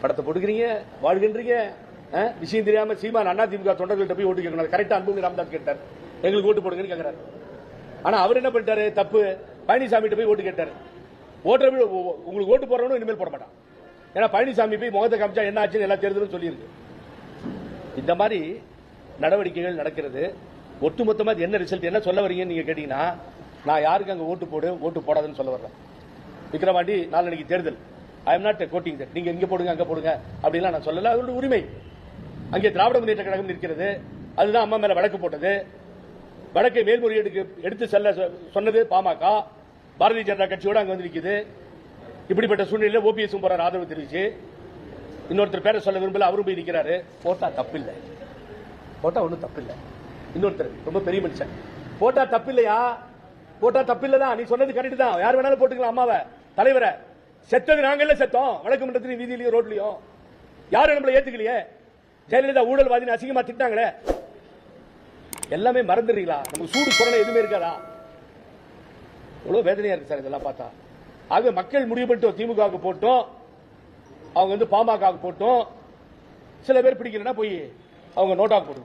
படத்தை போட்டுக்கிறீங்க வாழ்கின்றீங்க. விஷயம் தெரியாம சீமான் அண்ணா திமுக தொண்டர்கள்ட்ட போய் ஓட்டு கேட்கணும் கரெக்டா அன்புமணி ராமதாஸ் கேட்டார். எங்களுக்கு ஓட்டு போடுங்கன்னு கேட்கிறாரு. ஆனா அவர் என்ன பண்ணிட்டாரு? தப்பு. பழனிசாமி போய் ஓட்டு கேட்டாரு. ஓட்டுற உங்களுக்கு ஓட்டு போடுறவனும் இனிமேல் போட மாட்டான். ஏன்னா பழனிசாமி போய் முகத்தை காமிச்சா என்ன ஆச்சுன்னு எல்லா தேர்தலும் சொல்லியிருக்கு. இந்த மாதிரி நடவடிக்கைகள் நடக்கிறது. ஒட்டுமொத்தமா இது என்ன ரிசல்ட் என்ன சொல்ல வரீங்கன்னு நீங்க கேட்டீங்கன்னா நான் யாருக்கு அங்க ஓட்டு போடு ஓட்டு போடாதுன்னு சொல்ல வரல. விக்ரவாண்டி நாளன்னைக்கு தேர்தல். I am not quoting that நீங்க இங்க போடுங்க அங்க போடுங்க அப்படிலாம் நான் சொல்லல. அதோட உரிமை. அங்கே திராவிட முன்னேற்ற கழகம் இருக்கிறது. அதுதான் அம்மா மேல வழக்கு போட்டது. வழக்கை மேல்முறையீடுக்கு எடுத்து செல்ல சொ- சொன்னது பாமக. பாரதிய ஜனதா கட்சியோட அங்க வந்து நிக்குது. இப்படிப்பட்ட சூழ்நிலையில் ஓபிஎஸ் போறார் ஆதரவு தெரிவிச்சு. இன்னொருத்தர் பேரை சொல்ல விரும்பல அவரும் போய் நிற்கிறாரு போட்டா தப்பில்லை. போட்டா ஒண்ணும் தப்பில்லை. இன்னொருத்தர் ரொம்ப பெரிய மனுஷன். போட்டா தப்பில்லையா? போட்டா தப்பில்லைதான். நீ சொன்னது கரெக்ட் தான். யார் வேணாலும் போட்டுக்கலாம் அம்மாவை. தலைவரை. செத்தது நாங்கள்ல செத்தோம். வழக்கு மன்றத்திலையும் வீதியிலையும் ரோட்லையும். யாரும் நம்மளை ஏத்துக்கலையே? ஜெயலலிதா ஊழல்வாதின்னு அசிங்கமா திட்டாங்களே? எல்லாமே மறந்துடுறீங்களா? நமக்கு சூடு குரலை எதுவுமே இருக்காதா? இவ்வளவு வேதனையா இருக்கு சார் இதெல்லாம் பார்த்தா. ஆக மக்கள் முடிவு பண்ணிட்டோம். திமுக போட்டோம். அவங்க வந்து பாமக போட்டோம். சில பேர் பிடிக்கலன்னா போய் அவங்க நோட்டாக போட்டு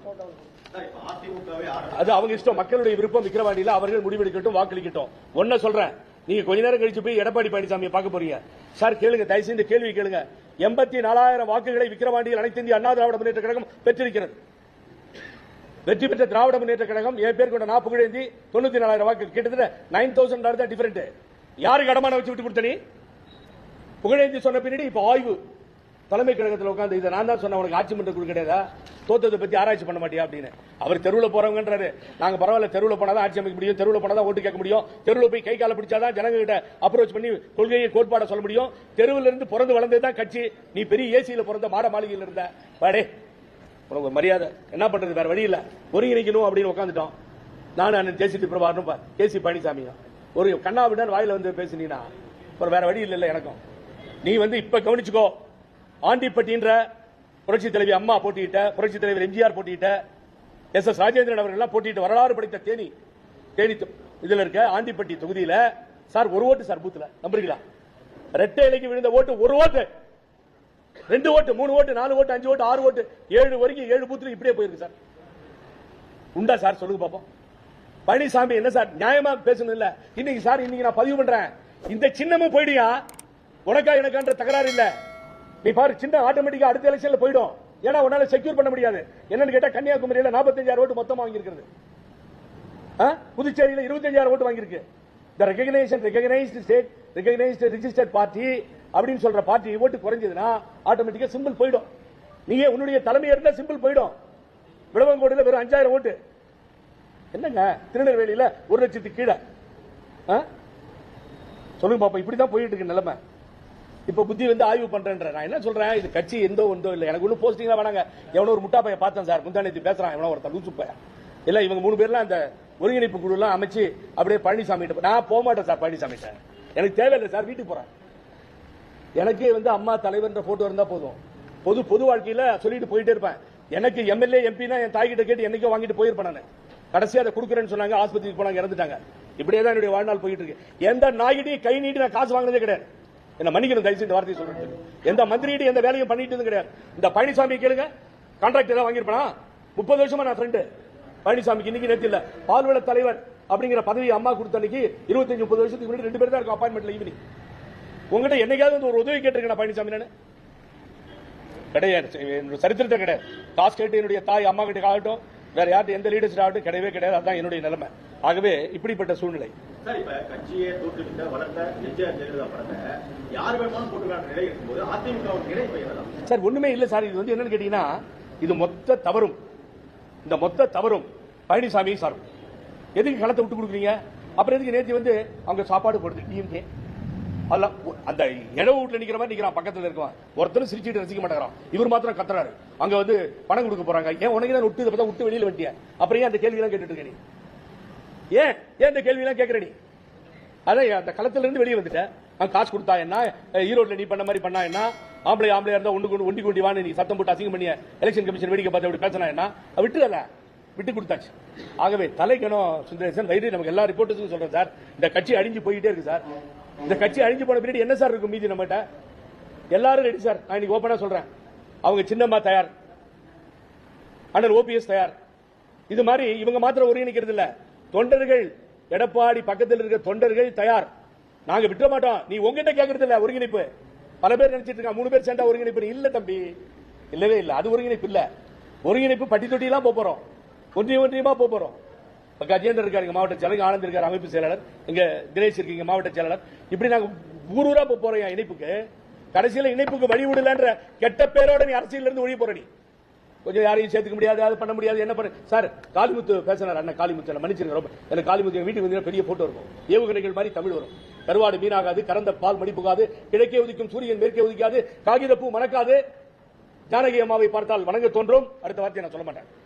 அது அவங்க இஷ்டம். மக்களுடைய விருப்பம் விக்கிரவாண்டியில் அவர்கள் முடிவெடுக்கட்டும் வாக்களிக்கட்டும். ஒன்ன சொல்றேன். நீங்க கொஞ்ச நேரம் கழிச்சு போய் எடப்பாடி பழனிசாமியை பார்க்க போறீங்க. சார் கேளுங்க தயவு செய்து கேள்வி கேளுங்க. எண்பத்தி நாலாயிரம் வாக்குகளை விக்கிரவாண்டியில் அனைத்து இந்திய அண்ணா திராவிட முன்னேற்ற கழகம் பெற்றிருக்கிறது. வெற்றி பெற்ற திராவிட முன்னேற்ற கழகம் என் பேர் கொண்ட நான் புகழேந்தி தொண்ணூத்தி நாலாயிரம் வாக்கு கிட்டத்தட்ட நைன் தௌசண்ட் தான் டிஃபரெண்ட் யாருக்கு அடமான வச்சு விட்டு கொடுத்தனி புகழேந்தி சொன்ன பின்னாடி இப்ப ஆய்வு. தலைமை கழகத்தில் உட்காந்து இதை நான் தான் சொன்ன உனக்கு ஆட்சி மன்ற குழு கிடையாதா? தோத்ததை பத்தி ஆராய்ச்சி பண்ண மாட்டியா அப்படின்னு. அவர் தெருவில் போறவங்கன்றாரு. நாங்க பரவாயில்ல தெருவில் போனாதான் ஆட்சி அமைக்க முடியும் தெருவில் போனாதான் ஓட்டு கேட்க முடியும். தெருவில் போய் கை கால பிடிச்சாதான் ஜனங்க கிட்ட அப்ரோச் பண்ணி கொள்கையை கோட்பாட சொல்ல முடியும். தெருவில் இருந்து பிறந்து வளர்ந்தது தான் கட்சி. நீ பெரிய ஏசியில பிறந்த மாட மாளிகையில் இருந்த. வாடே உனக்கு மரியாதை. என்ன பண்றது வேற வழி இல்ல. ஒருங்கிணைக்கணும் அப்படின்னு உட்காந்துட்டோம் நானும் அண்ணன் ஜேசிடி பிரபாகரனும் பா- கேசி பழனிசாமியும். ஒரு கண்ணாவிடன் வாயில வந்து பேசினீங்கன்னா அப்புறம் வேற வழி இல்ல எனக்கும். நீ வந்து இப்ப கவனிச்சுக்கோ ஆண்டிப்பட்டின்ற புரட்சி தலைவி அம்மா போட்டியிட்ட புரட்சி தலைவர் எம்ஜிஆர் போட்டியிட்ட எஸ் எஸ் ராஜேந்திரன் அவர்கள் எல்லாம் போட்டியிட்டு வரலாறு படித்த தேனி தேனி இதுல இருக்க ஆண்டிப்பட்டி தொகுதியில சார் ஒரு ஓட்டு சார் பூத்துல நம்புறீங்களா? ரெட்டை இலைக்கு விழுந்த ஓட்டு ஒரு ஓட்டு. ரெண்டு ஓட்டு மூணு ஓட்டு நாலு ஓட்டு அஞ்சு ஓட்டு ஆறு ஓட்டு ஏழு வரைக்கும் ஏழு பூத்துல இப்படியே போயிருக்கு சார். உண்டா சார்? சொல்லுங்க பாப்போம். பழனிசாமி என்ன சார்? நியாயமா பேசணும் இல்ல. இன்னைக்கு சார் இன்னைக்கு நான் பதிவு பண்றேன். இந்த சின்னமும் போயிடுயா? உனக்கா எனக்கான்ற தகராறு இல்லை. நீ பாரு சின்ன ஆட்டோமேட்டிக்கா அடுத்த எலெக்ஷன்ல போயிடும். ஏன்னா உன்னால செக்யூர் பண்ண முடியாது. என்னன்னு கேட்டா கன்னியாகுமரியில 45000 ஓட்டு மொத்தமா வாங்கியிருக்கிறது. ஆ? புதுச்சேரியில 25000 ஓட்டு வாங்கியிருக்கு. The recognisation recognised state recognised registered party அப்படின்னு சொல்ற பார்ட்டி ஓட்டு குறைஞ்சதுன்னா ஆட்டோமேட்டிக்கா சிம்பிள் போயிடும். நீயே உன்னுடைய தலைமை இருந்தா சிம்பிள் போயிடும். விளவங்கோடுல வெறும் அஞ்சாயிரம் ஓட்டு. என்னங்க? திருநெல்வேலியில ஒரு லட்சத்துக்கு கீழே. ஆ? சொல்லுங்க பாப்பா இப்படிதான் போயிட்டு இருக்கு நிலைமை. இப்ப புத்தி வந்து ஆய்வு பண்றேன்ற. நான் என்ன சொல்றேன்? இது கட்சி எந்தோ ஒன்றோ இல்லை. எனக்கு ஒன்றும் போஸ்டிங்லாம் வேணாங்க. எவனோ ஒரு முட்டா பையன் பார்த்தேன் சார். முந்தானத்தி பேசுறான். எவனோ ஒருத்தன் லூசு பையன். இல்ல இவங்க மூணு பேர்லாம் அந்த ஒருங்கிணைப்பு குழுலாம் அமைச்சு அப்படியே பழனிசாமி கிட்ட நான் போக மாட்டேன் சார் பழனிசாமி சார் எனக்கு தேவையில்லை சார். வீட்டுக்கு போறேன். எனக்கே வந்து அம்மா தலைவர்ன்ற போட்டோ இருந்தா போதும். பொது பொது வாழ்க்கையில சொல்லிட்டு போயிட்டே இருப்பேன். எனக்கு எம்எல்ஏ எம்பினா என் தாய்கிட்ட கேட்டு என்னைக்கோ வாங்கிட்டு போயிருப்பேன் நான். கடைசியாக அதை கொடுக்குறேன்னு சொன்னாங்க. ஆஸ்பத்திரிக்கு போனாங்க இறந்துட்டாங்க. இப்படியே தான் என்னுடைய வாழ்நாள் போயிட்டு இருக்கு. எந்த நாய்கிட்டையும் கை நீட்டி நான் காசு வாங்கினதே கிடையாது. என்ன மன்னிக்கணும் தயவு செய்து வார்த்தையை சொல்றது எந்த மந்திரியிட்டு எந்த வேலையும் பண்ணிட்டு கிடையாது. இந்த பழனிசாமி கேளுங்க. கான்ட்ராக்ட் ஏதாவது வாங்கியிருப்பானா? முப்பது வருஷமா நான் ஃப்ரெண்டு பழனிசாமிக்கு இன்னைக்கு நேற்று இல்ல. பால்வள தலைவர் அப்படிங்கிற பதவி அம்மா கொடுத்த அன்னைக்கு இருபத்தஞ்சு முப்பது வருஷத்துக்கு முன்னாடி ரெண்டு பேர் தான் இருக்கும் அப்பாயின்மெண்ட்ல ஈவினிங் உங்ககிட்ட என்னைக்காவது வந்து ஒரு உதவி கேட்டிருக்கேன் பழனிசாமி நானு? கிடையாது. என்னோட சரித்திரத்தை கிடையாது. காசு கேட்டு என்னுடைய தாய் அம்மா கிட்ட ஆகட்டும் வேற யார்கிட்ட எந்த லீடர்ஸ் ஆகட்டும் கிடையவே கிடையாது. அதான் என்னுடைய நிலைமை. ஆகவே இப்படிப்பட்ட சூழ்நிலை. சார் இப்ப கட்சியை தோற்றுவித்த வளர்த்த எம்ஜிஆர் ஜெயலலிதா படத்தை யார் வேணுமாலும் போட்டுக்கான நிலை இருக்கும்போது அதிமுக நிலை சார் ஒண்ணுமே இல்ல சார். இது வந்து என்னன்னு கேட்டீங்கன்னா இது மொத்த தவறும். இந்த மொத்த தவறும் பழனிசாமி சார் எதுக்கு களத்தை விட்டு கொடுக்குறீங்க? அப்புறம் எதுக்கு நேற்று வந்து அவங்க சாப்பாடு போடுது டிஎம்கே அதெல்லாம் அந்த இடவு வீட்டுல நிக்கிற மாதிரி நிக்கிறான் பக்கத்துல இருக்கவன். ஒருத்தரும் சிரிச்சிட்டு ரசிக்க மாட்டேங்கிறான். இவர் மாத்திரம் கத்துறாரு. அங்க வந்து பணம் கொடுக்க போறாங்க. ஏன் உனக்கு தான் விட்டு இதை பார்த்தா விட்டு வெளியில வெட்டிய? அப்புறம் ஏன் அந்த கேள்வி எல்லாம் கேட்டுட்டு இருக்க நீ? ஏன் ஏன் இந்த கேள்வி எல்லாம் கேட்கற நீ? அதான் அந்த களத்துல இருந்து வெளியே வந்துட்டேன் அவன் காசு கொடுத்தா என்ன? ஈரோட்ல நீ பண்ண மாதிரி பண்ணா என்ன? ஆம்பளை ஆம்பளை இருந்தா ஒன்று கொண்டு ஒண்டி கொண்டி வான்னு நீ சத்தம் போட்டு அசிங்கம் பண்ணிய எலெக்ஷன் கமிஷன் வேடிக்கை பார்த்து அப்படி பேசினா என்ன? அது விட்டுறல விட்டு கொடுத்தாச்சு. ஆகவே தலைக்கணும் சுந்தரேசன் தைரியம் நமக்கு எல்லா ரிப்போர்ட்டர்ஸும் சொல்றேன் சார். இந்த கட்சி அழிஞ்சு போயிட்டே இருக்கு சார். இந்த கட்சி அழிஞ்சு போன பின்னாடி என்ன சார் இருக்கும் மீதி நம்மகிட்ட? எல்லாரும் ரெடி சார். நான் இன்னைக்கு ஓப்பனா சொல்றேன். அவங்க சின்னம்மா தயார். அண்ணன் ஓபிஎஸ் தயார். இது மாதிரி இவங்க மாத்திரம் ஒருங்கிணைக்கிறது இல்ல. தொண்டர்கள் எடப்பாடி பக்கத்தில் இருக்க தொண்டர்கள் தயார். நாங்க விட்டுற மாட்டோம். நீ உங்ககிட்ட கேட்கறது இல்ல ஒருங்கிணைப்பு. பல பேர் நினைச்சிட்டு இருக்காங்க. மூணு பேர் சேர்ந்தா ஒருங்கிணைப்பு இல்ல தம்பி. இல்லவே இல்ல. அது ஒருங்கிணைப்பு இல்ல. ஒருங்கிணைப்பு பட்டி தொட்டியெல்லாம் போப் போறோம். ஒன்றிய ஒன்றியமா போறோம். இப்ப கஜேந்திரன் இருக்காரு மாவட்ட செயலர் ஆனந்த் இருக்கார் அமைப்பு செயலாளர். இங்க தினேஷ் இருக்கீங்க மாவட்ட செயலாளர். இப்படி நாங்க ஊர் ஊராக போப் என் இணைப்புக்கு. கடைசியில இணைப்புக்கு வழி விடலன்ற கெட்ட பேரோட நீ அரசியல இருந்து ஒழிய போற நீ கொஞ்சம் யாரையும் சேர்த்துக்க முடியாது அது பண்ண முடியாது என்ன பண்ண சார் காளிமுத்து பேசினார் அண்ணன் காளிமுத்து மன்னிச்சிருங்க ரொம்ப. எனக்கு காளிமுத்து வீட்டுக்கு வந்து பெரிய போட்டோ இருக்கும். ஏவுகணைகள் மாதிரி தமிழ் வரும். கருவாடு மீனாகாது கறந்த பால் மடிப்புகாது கிழக்கே உதிக்கும் சூரியன் மேற்கே உதிக்காது காகித பூ மணக்காது. ஜானகி அம்மாவை பார்த்தால் வணங்க தோன்றும். அடுத்த வார்த்தையை நான் சொல்ல மாட்டேன்.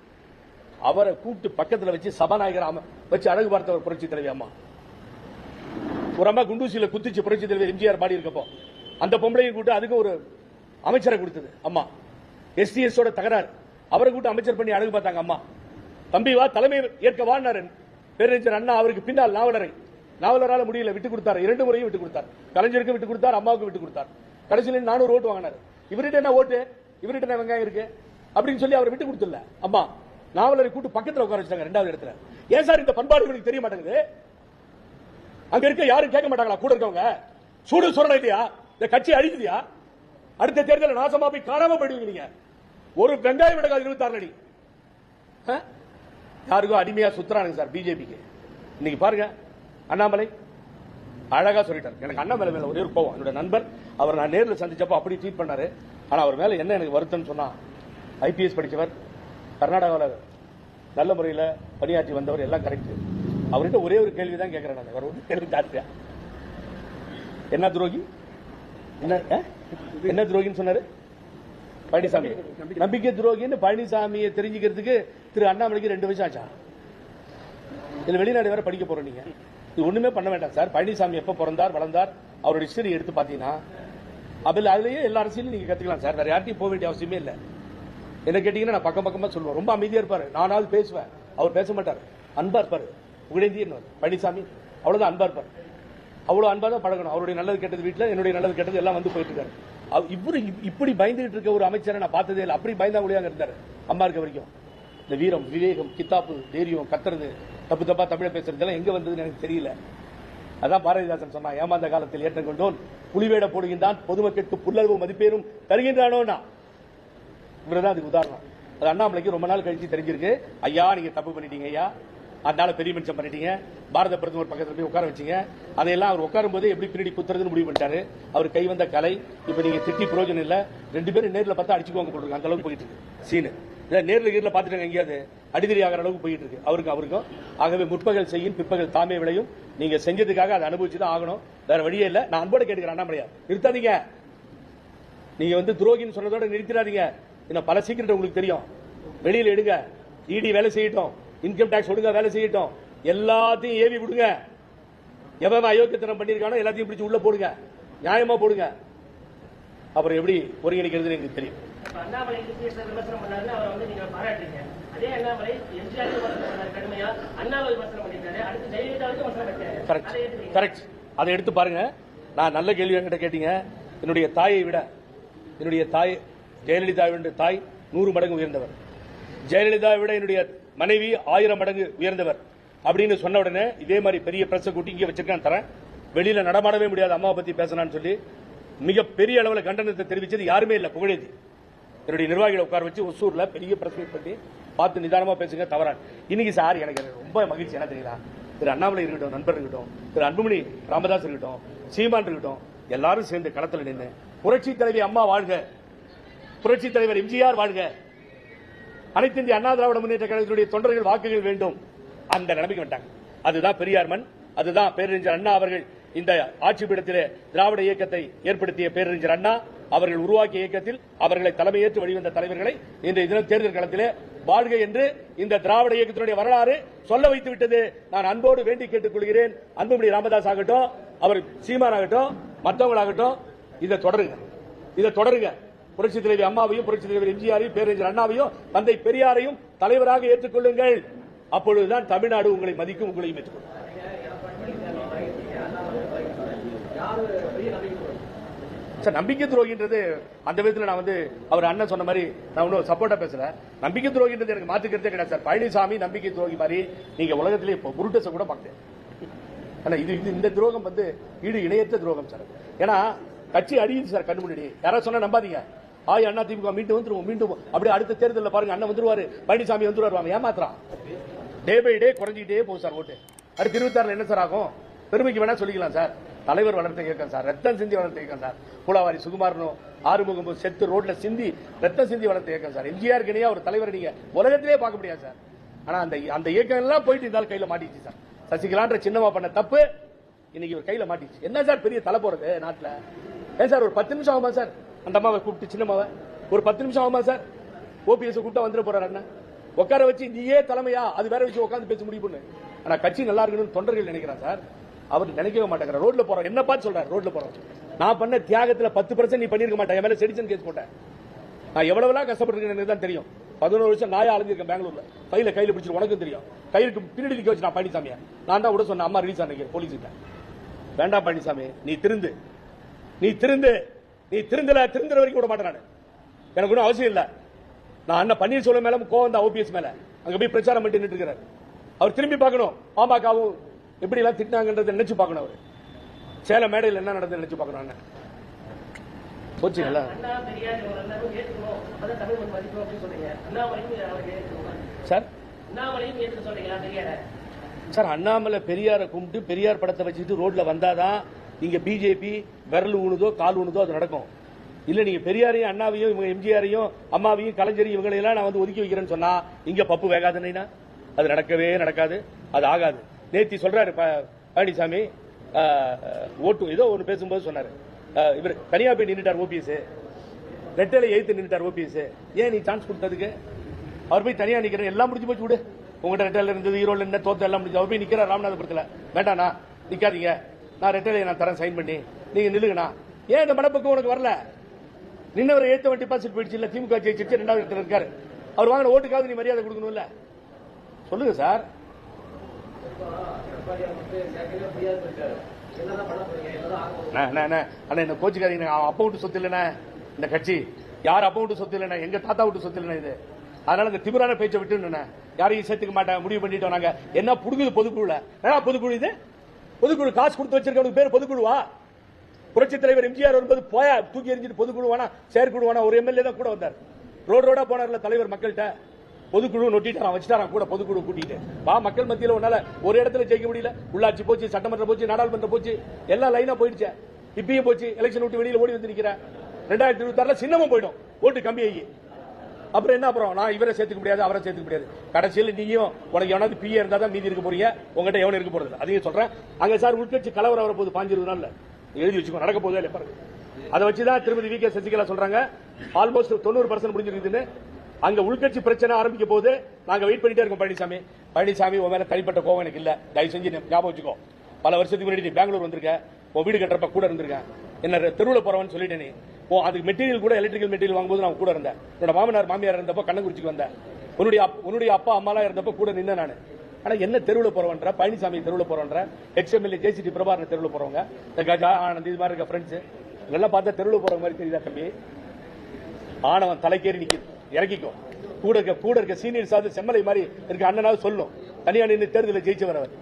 அவரை கூப்பிட்டு பக்கத்துல வச்சு சபாநாயகர் வச்சு அழகு பார்த்தவர் புரட்சி தலைவி அம்மா. ஒரு அம்மா குண்டூசியில குத்திச்சு புரட்சி தலைவர் எம்ஜிஆர் பாடி இருக்கப்போ அந்த பொம்பளையும் கூட்டு அதுக்கு ஒரு அமைச்சரை கொடுத்தது அம்மா. எஸ்டிஎஸ் தகராறு. அவரை கூட்டு அமைச்சர் பண்ணி அழகு பார்த்தாங்க அம்மா. தம்பி வா தலைமை ஏற்க வாடினார் பேரறிஞர் அண்ணா அவருக்கு பின்னால் நாவலரை. நாவலரால் முடியல விட்டு கொடுத்தார். இரண்டு முறையும் விட்டு கொடுத்தார். கலைஞருக்கு விட்டு கொடுத்தார் அம்மாவுக்கு விட்டு கொடுத்தார். கடைசியில் நானூறு ஓட்டு வாங்கினார். இவர்கிட்ட என்ன ஓட்டு? இவர்கிட்ட என்ன வெங்காயம் இருக்கு? அப்படின்னு சொல்லி அவர் விட்டு கொடுத்துல அம்மா நாவலரை கூட்டு பக்கத்தில் உட்கார வச்சாங்க ரெண்டாவது இடத்துல. ஏன் சார் இந்த பண்பாடுகளுக்கு தெரிய மாட்டேங்குது? அங்க இருக்க யாரும் கேட்க மாட்டாங்களா? கூட இருக்கவங்க? சூடு சொல்லணும் இல்லையா இந்த கட்சி அழிக்குதியா? அடுத்த தேர்தலில் நாசமா போய் காணாம போயிடுவீங்க நீங்க. ஒரு வெங்காயம் விடக்காது இருபத்தி ஆறு அடி. ஆ? யாருக்கும் அடிமையா சுத்துறானுங்க சார் பிஜேபிக்கு. இன்னைக்கு பாருங்க அண்ணாமலை. அழகா சொல்லிட்டார். எனக்கு அண்ணாமலை மேல ஒரே ஒரு கோவம். என்னோட நண்பர் அவர் நான் நேரில் சந்திச்சப்போ அப்படி ட்வீட் பண்ணாரு. ஆனா அவர் மேல என்ன எனக்கு வருத்தம்னு சொன்னா ஐபிஎஸ் படிச்சவர் கர்நாடகாவில் நல்ல முறையில் பணியாற்றி வந்தவர் எல்லாம் கரெக்ட் அவர்கிட்ட ஒரே ஒரு கேள்வி தான் கேட்கிறேன் நான் ஒரு கேள்வி ஜாஸ்தியா. என்ன துரோகி? என்ன ஆ? என்ன துரோகின்னு சொன்னாரு? பழனிசாமி. நம்பிக்கை துரோகின்னு பழனிசாமியை தெரிஞ்சுக்கிறதுக்கு திரு அண்ணாமலைக்கு ரெண்டு வருஷம் ஆச்சா? இதுல வெளிநாடு வேற படிக்க போறோம் நீங்க. இது ஒண்ணுமே பண்ண வேண்டாம் சார். பழனிசாமி எப்ப பிறந்தார் வளர்ந்தார் அவரோட ஹிஸ்டரி எடுத்து பாத்தீங்கன்னா அதுல அதுலயே எல்லா அரசியலும் நீங்க கத்துக்கலாம் சார். வேற யார்ட்டையும் போக வேண்டிய அவசியமே இல்லை. என்ன கேட்டீங்கன்னா நான் பக்கம் பக்கமா சொல்லுவேன். ரொம்ப அமைதியா இருப்பாரு. நானாவது பேசுவேன். அவர் பேச மாட்டார். அன்பா இருப்பாரு. உடைந்தீர்னு பழனிசாமி. அவ்வளவுதான் அன்பா இருப்பாரு. அவ்வளவு அன்பா தான் பழகணும். அவருடைய நல்லது கெட்டது வீட்டுல என்னுடைய நல்லது கெட்டது எல்லாம் வந்து போயிட்டு இருக்காரு. இவரு இப்- இப்படி பயந்துகிட்டு இருக்க ஒரு அமைச்சரை நான் பார்த்ததே இல்லை. அப்படி பயந்தா முடியாங்க இருந்தாரு. அம்மா இருக்க வரைக்கும். இந்த வீரம் விவேகம் கித்தாப்பு தைரியம் கத்துறது தப்பு தப்பா தமிழை பேசுறதெல்லாம் எங்க வந்ததுன்னு எனக்கு தெரியல. அதான் பாரதிதாசன் சொன்னா ஏமாந்த காலத்தில் ஏற்றம் கொண்டோன். புலிவேட போடுகின்றான். பொதுமக்களுக்கு புல்லளவு மதிப்பேரும் தருகின்றானோனா இவர்தான் அதுக்கு உதாரணம். அது அண்ணாமலைக்கு ரொம்ப நாள் கழிச்சு தெரிஞ்சிருக்கு. ஐயா நீங்க தப்பு பண்ணிட்டீங்க ஐயா. அதனால பெரிய மனுஷன் பண்ணிட்டீங்க. பாரத பிரதமர் பக்கத்துல போய் உட்கார வச்சீங்க. அதையெல்லாம் அவர் உட்காரும் போது எப்படி பின்னாடி குத்துறதுன்னு முடிவு பண்ணிட்டாரு. அவர் கை வந்த கலை இப்ப நீங்க திட்டி பிரயோஜனம் இல்ல. ரெண்டு பேரும் நேரில் பார்த்தா அடிச்சுக்கோங்க போட்டுருக்கு அந்த அளவுக்கு போயிட்டு இருக்கு. சீனு. இல்ல நேரில் கீரில் பாத்துட்டாங்க எங்கேயாவது. அடிதடி ஆகிற அளவுக்கு போயிட்டு இருக்கு. அவருக்கும் அவருக்கும். ஆகவே முற்பகல் செய்யும் பிற்பகல் தாமே விளையும். நீங்க செஞ்சதுக்காக அதை அனுபவிச்சு தான் ஆகணும். வேற வழியே இல்ல. நான் அன்போட கேட்டுக்கிறேன் அண்ணாமலையா. நிறுத்தாதீங்க. நீங்க வந்து துரோகின்னு சொன்னதோட நிறுத்திடாதீங்க. இன்னும் பல சீக்கிரம் உங்களுக்கு தெரியும். வெளியில எடுங்க. இடி வேலை செய்யட்டும். இன்கம் டாக்ஸ் ஒழுங்கா வேலை செய்யட்டும். எல்லாத்தையும் ஏவி விடுங்க. எவன் அயோக்கியத்தனம் பண்ணிருக்கானோ எல்லாத்தையும் பிடிச்சு உள்ள போடுங்க. நியாயமா போடுங்க. அப்புறம் எப்படி ஒருங்கிணைக்கிறதுன்னு எனக்கு தெரியும். கரெக்ட் அதை எடுத்து பாருங்க. நான் நல்ல கேள்வி என்கிட்ட கேட்டீங்க. என்னுடைய தாயை விட என்னுடைய தாய் ஜெயலலிதாவின் தாய் நூறு மடங்கு உயர்ந்தவர். ஜெயலலிதாவை விட என்னுடைய மனைவி ஆயிரம் மடங்கு உயர்ந்தவர். அப்படின்னு சொன்ன உடனே இதே மாதிரி பெரிய பிரச்சனை கூட்டி இங்கே வச்சிருக்கேன் தரேன். வெளியில நடமாடவே முடியாது அம்மாவை பத்தி பேசலான்னு சொல்லி மிக பெரிய அளவில் கண்டனத்தை தெரிவிச்சது யாருமே இல்லை புகழேந்தி. என்னுடைய நிர்வாகிகளை உட்கார வச்சு ஒசூர்ல பெரிய பிரஸ் மீட் பண்ணி பார்த்து நிதானமா பேசுங்க தவறா இன்னைக்கு சார் எனக்கு ரொம்ப மகிழ்ச்சி என்ன தெரியல திரு அண்ணாமலை இருக்கட்டும் நண்பர் இருக்கட்டும் திரு அன்புமணி ராமதாஸ் இருக்கட்டும் சீமான் இருக்கட்டும் எல்லாரும் சேர்ந்து களத்தில் நின்று புரட்சி தலைவி அம்மா வாழ்க. புரட்சி தலைவர் எம்ஜிஆர் வாழ்க. அனைத்து இந்திய அண்ணா திராவிட முன்னேற்ற கழகத்தினுடைய தொண்டர்கள் வாக்குகள் வேண்டும். அந்த நிலைமைக்கு வந்தாங்க அதுதான் பெரியார் மண் அதுதான் பேரறிஞர் அண்ணா அவர்கள் இந்த ஆட்சி பீடத்திலே திராவிட இயக்கத்தை ஏற்படுத்திய பேரறிஞர் அண்ணா அவர்கள் உருவாக்கிய இயக்கத்தில் அவர்களை தலைமையேற்று வழிவந்த தலைவர்களை இன்றைய தினம் தேர்தல் களத்திலே வாழ்க என்று இந்த திராவிட இயக்கத்தினுடைய வரலாறு சொல்ல வைத்து விட்டது. நான் அன்போடு வேண்டி கேட்டுக் கொள்கிறேன். அன்புமணி ராமதாஸ் ஆகட்டும் அவர் சீமான் ஆகட்டும் மற்றவங்களாகட்டும் இதை தொடருங்க. இதை தொடருங்க. புரட்சித் தலைவி அம்மாவையும் புரட்சித் தலைவர் எம்ஜிஆரையும் பேரறிஞர் அண்ணாவையும் தந்தை பெரியாரையும் தலைவராக ஏற்றுக்கொள்ளுங்கள். அப்பொழுதுதான் தமிழ்நாடு உங்களை மதிக்கும் உங்களையும் ஏற்றுக்கொள்ளும். சார் நம்பிக்கை துரோகின்றது அந்த விதத்துல நான் வந்து அவர் அண்ணன் சொன்ன மாதிரி நான் ஒன்றும் சப்போர்ட்டா பேசல. நம்பிக்கை துரோகின்றது எனக்கு மாத்துக்கிறதே கிடையாது சார். பழனிசாமி நம்பிக்கை துரோகி மாதிரி நீங்க உலகத்திலே இப்போ புருட்டஸை கூட பார்க்கல. ஆனா இது இது இந்த துரோகம் வந்து ஈடு இணையற்ற துரோகம் சார். ஏன்னா கட்சி அடியுது சார் கண்ணு முன்னாடி. யாராவது சொன்னா நம்பாதீங்க. ஆய் அண்ணா திமுக மீண்டும் வந்துருவோம் மீண்டும். அப்படியே அடுத்த தேர்தலில் பாருங்க அண்ணன் வந்துருவாரு பழனிசாமி வந்துருவாரு ஏமாத்துறான். டே பை டே குறைஞ்சிக்கிட்டே போகுது சார் ஓட்டு. அடுத்து இருபத்தாறுல என்ன சார் ஆகும்? பெருமைக்கு வேணா சொல்லிக்கலாம் சார். தலைவர் வளர்த்த இயக்கம் சார் ரத்தம் சிந்தி வளர்த்த இயக்கம் சார். பூலாவாரி சுகுமாரனும் ஆறுமுகம் செத்து ரோட்ல சிந்தி ரத்தம் சிந்தி வளர்த்த இயக்கம் சார். எம்ஜிஆர் இணையா ஒரு தலைவர் நீங்க உலகத்திலே பார்க்க முடியாது சார். ஆனா அந்த அந்த இயக்கம் எல்லாம் போயிட்டு இருந்தாலும் கையில மாட்டிச்சு சார். சசிகலான்ற சின்னமா பண்ண தப்பு இன்னைக்கு ஒரு கையில மாட்டிச்சு என்ன சார் பெரிய தலை போறது நாட்டுல? ஏன் சார் ஒரு பத்து நிமிஷம் ஆகுமா சார்? அந்த அம்மாவை கூப்பிட்டு சின்னம்மாவை ஒரு பத்து நிமிஷம் ஆகுமா சார்? ஓபிஎஸ் கூப்பிட்டா வந்துட போறாரு அண்ணன். உட்கார வச்சு நீயே தலைமையா? அது வேற வச்சு உட்காந்து பேச முடிவு பண்ணு ஆனா கட்சி நல்லா இருக்கணும்னு தொண்டர்கள் நினைக்கிறான் சார். அவர் நினைக்கவே மாட்டேங்கிற ரோட்ல போறோம். என்ன பார்த்து சொல்றாரு? ரோட்ல போறோம். நான் பண்ண தியாகத்துல பத்து பர்சன்ட் நீ பண்ணிருக்க மாட்டேன். என் மேல செடிசன் கேஸ் போட்டேன். நான் எவ்வளவுலாம் கஷ்டப்பட்டிருக்கேன் எனக்கு தான் தெரியும். பதினோரு வருஷம் நாயா அலைஞ்சிருக்கேன் பெங்களூர்ல. கையில கையில பிடிச்சி உனக்கும் தெரியும். கையிலுக்கு பின்னாடி நிக்க வச்சு நான் பழனிசாமியா. நான் தான் விட சொன்னேன் அம்மா ரிலீஸ் ஆனீங்க போலீஸ் வேண்டாம் பழனிசாமி நீ திருந்து நீ திருந்து நீ திருந்தல திருந்துற வரைக்கும் விட மாட்டேன் எனக்கு ஒன்றும் அவசியம் இல்லை. நான் அண்ணன் பன்னீர்செல்வம் மேல கோவம் தான் ஓபிஎஸ் மேல. அங்க போய் பிரச்சாரம் பண்ணிட்டு நின்னுட்டு இருக்கிறார் அவர் திரும்பி பார்க்கணும். பாமகவும் எப்படி எல்லாம் திட்டினாங்கன்றதை நினைச்சு பார்க்கணும் அவர். சேலம் மேடையில் என்ன நடந்தது நினைச்சு பார்க்கணும் அண்ணன். போச்சுங்களா சார்? பெரியார சார் அண்ணாமலை பெரியாரை கும்பிட்டு பெரியார் படத்தை வச்சுட்டு ரோட்ல வந்தாதான் இங்க பிஜேபி விரல் ஊனுதோ கால் ஊனுதோ அது நடக்கும். இல்ல நீங்க பெரியாரையும் அண்ணாவையும் இவங்க எம்ஜிஆரையும் அம்மாவையும் கலைஞரையும் இவங்களையெல்லாம் நான் வந்து ஒதுக்கி வைக்கிறேன்னு சொன்னா இங்க பப்பு வேகாதுன்னா அது நடக்கவே நடக்காது. அது ஆகாது. நேத்தி சொல்றாரு ப- பழனிசாமி ஓட்டு ஏதோ ஒன்று பேசும்போது சொன்னாரு. இவர் தனியா போய் நின்றுட்டார் ஓபிஎஸ் ரெட்டையில எய்த்து நின்றுட்டார் ஓபிஎஸ் ஏன் நீ சான்ஸ் கொடுத்ததுக்கு? அவர் போய் தனியா நிக்கிறேன். எல்லாம் முடிஞ்சு போச்சு விடு. உங்ககிட்ட ரெட்டையில இருந்தது ஈரோல இருந்த தோத்த எல்லாம் முடிஞ்சு அவர் போய் நிக்கிறார் ராமநாதபுரத்துல. வேண்டாண்ணா நிக்காதீங்க. நான் ரெட்டையில நான் தரேன் சைன் பண்ணி. நீங்க நில்லுங்கண்ணா. ஏன் இந்த மனப்பக்கம் உனக்கு வரல? நின்னவர் ஏத்த வண்டி பாசிட் போயிடுச்சு இல்ல திமுக ஜெயிச்சிருச்சு ரெண்டாவது இடத்துல இருக்காரு. அவர் வாங்கின ஓட்டுக்காவது நீ மரியாதை கொடுக்கணும்ல? சொல்லுங்க சார். என்ன கோச்சுக்காதீங்க. அவன் அப்பா விட்டு சொத்து இல்லைண்ணே. இந்த கட்சி. யார் அப்பா விட்டு சொத்து இல்லைண்ணே? எங்க தாத்தா விட்டு சொத்து இல்லைண்ணே இது? அதனால இந்த திமிரான பேச்சை விட்டு யாரையும் சேர்த்துக்க மாட்டேன். முடிவு பண்ணிட்டோம் நாங்க. என்ன புடுங்குது பொதுக்குழுல? என்ன பொதுக்குழு இது? பொதுக்குழு காசு கொடுத்து வச்சிருக்கவனுக்கு பேர் பொதுக்குழுவா? புரட்சி தலைவர் எம்ஜிஆர் வரும்போது போயா தூக்கி எறிஞ்சிட்டு பொதுக்குழுவானா? செயற்குழுவானா? ஒரு எம்எல்ஏ தான் கூட வந்தார். ரோடு ரோடா போனார்ல தலைவர் மக்கள்கிட்ட. பொதுக்குழு நொட்டிட்டாரான் வச்சுட்டாரான் கூட பொதுக்குழு கூட்டிட்டு. வா மக்கள் மத்தியில் உன்னால ஒரு இடத்துல ஜெயிக்க முடியல. உள்ளாட்சி போச்சு சட்டமன்றம் போச்சு நாடாளுமன்றம் போச்சு. எல்லா லைனா போயிடுச்சு. இப்பயும் போச்சு எலெக்ஷன் விட்டு வெளியில் ஓடி வந்து நிற்கிறேன் ரெண்டாயிரத்தி இருபத்தி ஆறுல சின்னமும் போயிடும். ஓட்டு கம்மி ஆகி. அப்புறம் என்ன அப்புறம் நான் இவரை சேர்த்துக்க முடியாது அவரை சேர்த்துக்க முடியாது. கடைசியில் நீயும் உனக்கு எவனாவது பிஏ இருந்தால் தான் மீதி இருக்க போறீங்க. உங்ககிட்ட எவனும் இருக்க போறது? அதையும் சொல்றேன். அங்கே சார் உள்கட்சி கலவரம் வர போது பாஞ்சிருவது எழுதி வச்சுக்கோ நடக்க போதே இல்லை பாருங்க. அதை வச்சுதான் திருமதி வி கே சசிகலா சொல்றாங்க. ஆல்மோஸ்ட் தொண்ணூறு பர்சன்ட் முடிஞ்சிருக்குதுன்னு. அங்க உள்கட்சி பிரச்சனை ஆரம்பிக்க போது நாங்க வெயிட் பண்ணிட்டே இருக்கோம் பழனிசாமி. பழனிசாமி உன் மேல தனிப்பட்ட கோவம் எனக்கு இல்ல. தயவு செஞ்சு ஞாபகம் வச்சுக்கோ. பல வருஷத்துக்கு முன்னாடி பெங்களூர் வந்திருக்க. உன் வீடு கட்டுறப்ப கூட இருந்திருக்கேன். என்ன தெருவில் போறவன் சொல்லிட்டேன். நீ ஓ அதுக்கு மெட்டீரியல் கூட எலக்ட்ரிக்கல் மெட்டீரியல் வாங்கும்போது நான் கூட இருந்தேன். என்னோட மாமனார் மாமியார் இருந்தப்போ கண்ணங்குறிச்சிக்கு வந்தேன். உன்னுடைய உன்னுடைய அப்பா அம்மாலாம் இருந்தப்போ கூட நின்ன நான். ஆனா என்ன தெருவில் போறவன்ற பழனிசாமி தெருவில் போறவன்ற எக்ஸ்எம்எல்ஏ ஜேசிடி பிரபாகரன் தெருவில் போறவங்க இந்த கஜா ஆனந்த் இது மாதிரி இருக்க ஃப்ரெண்ட்ஸ் நல்லா பார்த்தா தெருவில் போற மாதிரி தெரியுதா தம்பி? ஆனவன் தலைக்கேறி நிக்குது. இறக்கிக்கோ. கூட இருக்க கூட இருக்க சீனியர் சாது செம்மலை மாதிரி இருக்க அண்ணனாவது சொல்லும். தனியா நின்று தேர்தலில் ஜெயிச்சு வரவர்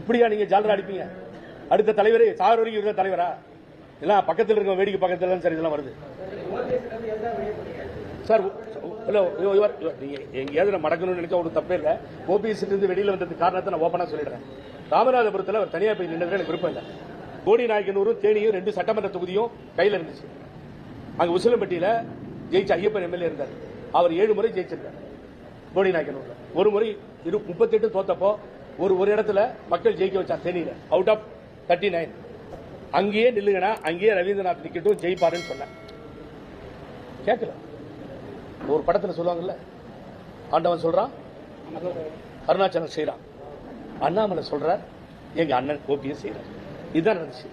இப்படியா நீங்க ஜாலரா அடிப்பீங்க? அடுத்த தலைவர் சாகர் வரைக்கும் இருந்த தலைவரா? எல்லாம் பக்கத்தில் இருக்க வேடிக்கை பக்கத்தில் சார் இதெல்லாம் வருது. சார் இல்ல எங்கேயாவது நான் மடக்கணும்னு நினைச்சா ஒரு தப்பே இல்லை. ஓபிஎஸ் இருந்து வெளியில வந்ததுக்கு காரணத்தை நான் ஓப்பனாக சொல்லிடுறேன். ராமநாதபுரத்தில் அவர் போய் நின்றதுல எனக்கு விருப்பம் இல்லை. கோடி நாயக்கனூரும் தேனியும் ரெண்டு சட்டமன்ற தொகுதியும் கையில் இருந்துச்சு. அங்க உசிலம்பட்டியில ஜெயிச்ச ஐயப்பன் எம்எல்ஏ இருந்தார். அவர் ஏழு முறை ஜெயிச்சிருக்கார் கோடி நாயக்கனூர்ல. ஒரு முறை இரு முப்பத்தெட்டு தோத்தப்போ ஒரு ஒரு இடத்துல மக்கள் ஜெயிக்க வச்சா தேனியில. அவுட் ஆஃப் தேர்ட்டி நைன் அங்கேயே நில்லுங்கண்ணா அங்கேயே ரவீந்திரநாத் நிக்கட்டும் ஜெயிப்பாருன்னு சொன்னேன். கேட்கல. ஒரு படத்தில் சொல்லுவாங்கல்ல ஆண்டவன் சொல்றான் அருணாச்சலம் செய்யறான் அண்ணாமலை சொல்றார் எங்க அண்ணன் கோபியை செய்யறார் இதுதான் நடந்துச்சு.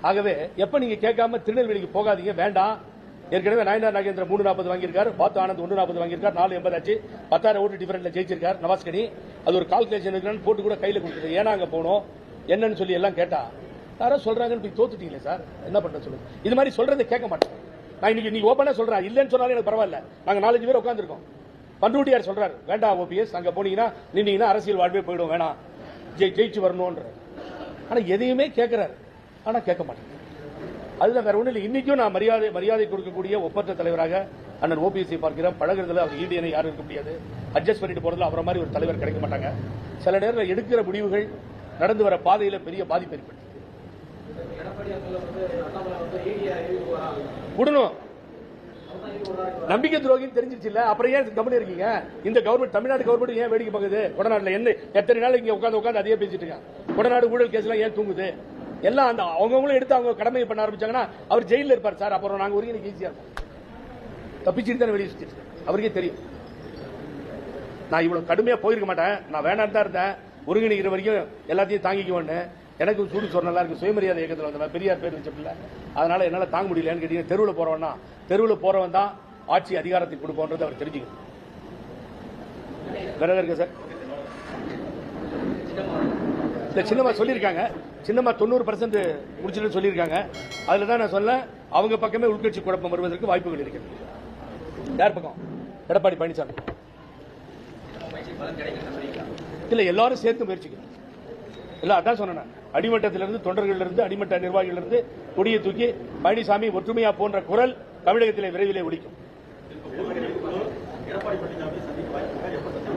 ஆகவே எப்ப நீங்க கேட்காம திருநெல்வேலிக்கு போகாதீங்க வேண்டாம். ஏற்கனவே நாயனார் நாகேந்திர மூணு நாற்பது வாங்கியிருக்காரு பாத்து ஆனந்த் ஒன்று நாற்பது வாங்கியிருக்காரு நாலு எண்பது ஆச்சு. பத்தாயிரம் ஓட்டு டிஃபரெண்ட்ல ஜெயிச்சிருக்காரு நவாஸ்கனி. அது ஒரு கால்குலேஷன் இருக்கான்னு போட்டு கூட கையில கொடுத்துருக்கு ஏன்னா அங்க போனோம்? என்னன்னு சொல்லி எல்லாம் கேட்டா யாரோ சொல்றாங்கன்னு போய் தோத்துட்டீங்களே சார்? என்ன பண்ண சொல்லுங்க. இது மாதிரி சொல்றதை கேட்க மாட்டேன் நான் இன்னைக்கு நீ ஓப்பனா சொல்றேன் இல்லைன்னு சொன்னாலும் எனக்கு பரவாயில்ல. நாங்க நாலஞ்சு பேர் உட்காந்துருக்கோம் பண்ருட்டியார் சொல்றாரு வேண்டாம் ஓபிஎஸ் அங்க போனீங்கன்னா நின்னீங்கன்னா அரசியல் வாழ்வே போயிடும் வேணாம். ஜெய் ஜெயிச்சு வரணும்ன்ற ஆனா எதையுமே கேட்கிறாரு. ஆனா கேட்க மாட்டேன். அதுதான் வேற ஒன்றும் இல்லை. இன்னைக்கும் நான் மரியாதை மரியாதை கொடுக்கக்கூடிய ஒப்பற்ற தலைவராக அண்ணன் ஓபிஎஸ்ஐ பார்க்கிறேன். பழகிறதுல அவர் ஈடியனை யாரும் இருக்க முடியாது. அட்ஜஸ்ட் பண்ணிட்டு போறதுல அவரை மாதிரி ஒரு தலைவர் கிடைக்க மாட்டாங்க. சில நேரத்தில் எடுக்கிற முடிவுகள் நடந்து வர பாதையில பெரிய பாதிப்பு ஏற்பட்டு விடணும். நம்பிக்கை துரோகின்னு தெரிஞ்சிருச்சு இல்ல அப்புறம் ஏன் கம்பெனி இருக்கீங்க? இந்த கவர்மெண்ட் தமிழ்நாடு கவர்மெண்ட் ஏன் வேடிக்கை பார்க்குது? கொடநாடுல என்ன? எத்தனை நாள் இங்க உட்காந்து உட்காந்து அதே பேசிட்டு இருக்காங்க. கொடநாடு ஊழல் கேஸ்லாம் ஏன் தூங்குது? எல்லாம் அந்த அவங்கவுங்களும் எடுத்து அவங்க கடமையை பண்ண ஆரம்பிச்சாங்கன்னா அவர் ஜெயில இருப்பார் சார். அப்புறம் நாங்க ஒருங்கிணைக்கு ஈஸியா இருக்கும் தப்பிச்சுட்டு தானே வெளியே அவருக்கே தெரியும். நான் இவ்வளவு கடுமையா போயிருக்க மாட்டேன். நான் வேணாம் தான் இருந்தேன். ஒருங்கிணைக்கிற வரைக்கும் எல்லாத்தையும் தாங்கிக்குவேன்னு எனக்கு சூடு சொன்னலா இருக்கு. சுயமரியாதை இயக்கத்தில் வந்தவன் பெரியார் பேர் வச்சப்பில்ல அதனால என்னால் தாங்க முடியலன்னு கேட்டீங்கன்னா தெருவில் போறவனா தெருவில் போறவன் தான் ஆட்சி அதிகாரத்தை கொடுப்போன்றது அவர் தெரிஞ்சுக்கணும். வேற இருக்கு சார்? இந்த சின்னம்மா சொல்லியிருக்காங்க. சின்னம்மா தொண்ணூறு பர்சன்ட் முடிச்சுட்டு சொல்லியிருக்காங்க. அதில் தான் நான் சொல்ல அவங்க பக்கமே உள்கட்சி குழப்பம் வருவதற்கு வாய்ப்புகள் இருக்கிறது. யார் பக்கம்? எடப்பாடி பழனிசாமி. இல்ல எல்லாரும் சேர்த்து முயற்சிக்கணும். இல்ல அதான் சொன்னேன் அடிமட்டத்திலிருந்து தொண்டர்களிலிருந்து அடிமட்ட நிர்வாகிகளிலிருந்து கொடியை தூக்கி பழனிசாமி ஒற்றுமையா போன்ற குரல் தமிழகத்திலே விரைவிலே ஒழிக்கும்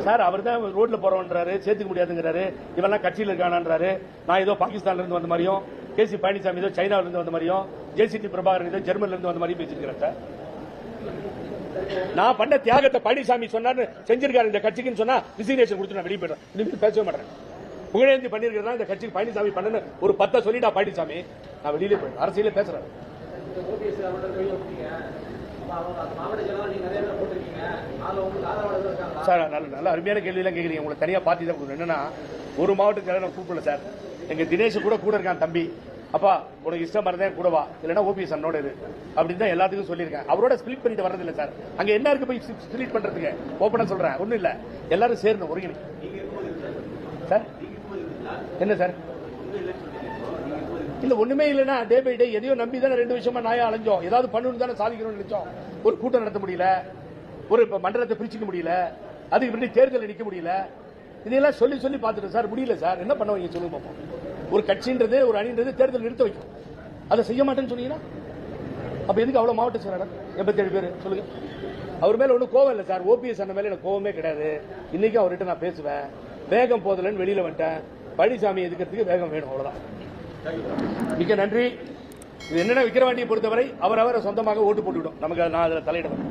சார் அவர் தான் ரோட்ல போறோன்றாரு சேர்த்துக்க முடியாதுங்கிறாரு. இவெல்லாம் கட்சியில் இருக்கானான்றாரு. நான் ஏதோ பாகிஸ்தான்ல இருந்து வந்த மாதிரியும் கே சி பழனிசாமி ஏதோ சைனாவில இருந்து வந்த மாதிரியும் ஜேசிடி பிரபாகரன் ஏதோ ஜெர்மன்ல இருந்து வந்த மாதிரியும் பேசியிருக்கிறேன் சார். நான் பண்ண தியாகத்தை பழனிசாமி சொன்னாரு செஞ்சிருக்காரு இந்த கட்சிக்குன்னு சொன்னா ரிசிக்னேஷன் கொடுத்து நான் வெளியே போயிடுறேன். பேசவே மாட்டேன். புகழேந்தி பண்ணிருக்கிறதா இந்த கட்சிக்கு பழனிசாமி பண்ணு ஒரு பத்தை சொல்லிடா பழனிசாமி. நான் வெளியிலே போயிடுறேன். அரசியலே பேசுறேன். சார் நல்ல நல்ல அருமையான கேள்வி எல்லாம் உங்களை தனியாக பார்த்து தான் என்னன்னா ஒரு மாவட்டத்தில் நான் கூப்பிடல சார். எங்கள் தினேஷ் கூட கூட இருக்கான் தம்பி. அப்பா உனக்கு இஷ்டம் இருந்தா கூட வா. இல்லைன்னா ஓபிஎஸ் அண்ணோட இது அப்படின்னு தான் எல்லாத்துக்கும் சொல்லியிருக்கேன். அவரோட ஸ்பிளிட் பண்ணிட்டு வரதில்லை சார். அங்க என்ன இருக்கு போய் ஸ்பிளிட் பண்றதுக்கு? ஓப்பனா சொல்றேன். ஒண்ணும் இல்ல. எல்லாரும் சேரணும் ஒருங்கிணை சார்? என்ன சார்? இல்ல ஒண்ணுமே இல்லைன்னா டே பை டே எதையோ நம்பி தானே ரெண்டு விஷயமா நாயா அலைஞ்சோம். ஏதாவது பண்ணணும் தானே சாதிக்கணும்னு நினைச்சோம். ஒரு கூட்டம் நடத்த முடியல. ஒரு மண்டலத்தை பிரிச்சுக்க முடியல. அதுக்கு முன்னாடி தேர்தல் நிக்க முடியல. இதையெல்லாம் சொல்லி சொல்லி பார்த்துட்டோம் சார். முடியல சார். என்ன பண்ணுவீங்க சொல்லுங்க பார்ப்போம் ஒரு கட்சின்றது ஒரு அணின்றது தேர்தல் நிறுத்த வைக்கும். அதை செய்ய மாட்டேன்னு சொன்னீங்கன்னா அப்ப எதுக்கு அவ்வளவு மாவட்ட செயலாளர்? எண்பத்தி ஏழு பேர் சொல்லுங்க. அவர் மேல ஒன்றும் கோவம் இல்லை சார். ஓபிஎஸ் அண்ணன் மேல எனக்கு கோவமே கிடையாது. இன்னைக்கு அவர்கிட்ட நான் பேசுவேன். வேகம் போதலன்னு வெளியில வந்துட்டேன். பழனிசாமி எதுக்கிறதுக்கு வேகம் வேணும் அவ்வளவுதான். மிக்க நன்றி. இது என்னென்ன விக்கிரவாண்டியை பொறுத்தவரை அவரை சொந்தமாக ஓட்டு போட்டுவிடும். நமக்கு நான் அதில் தலையிடுவேன்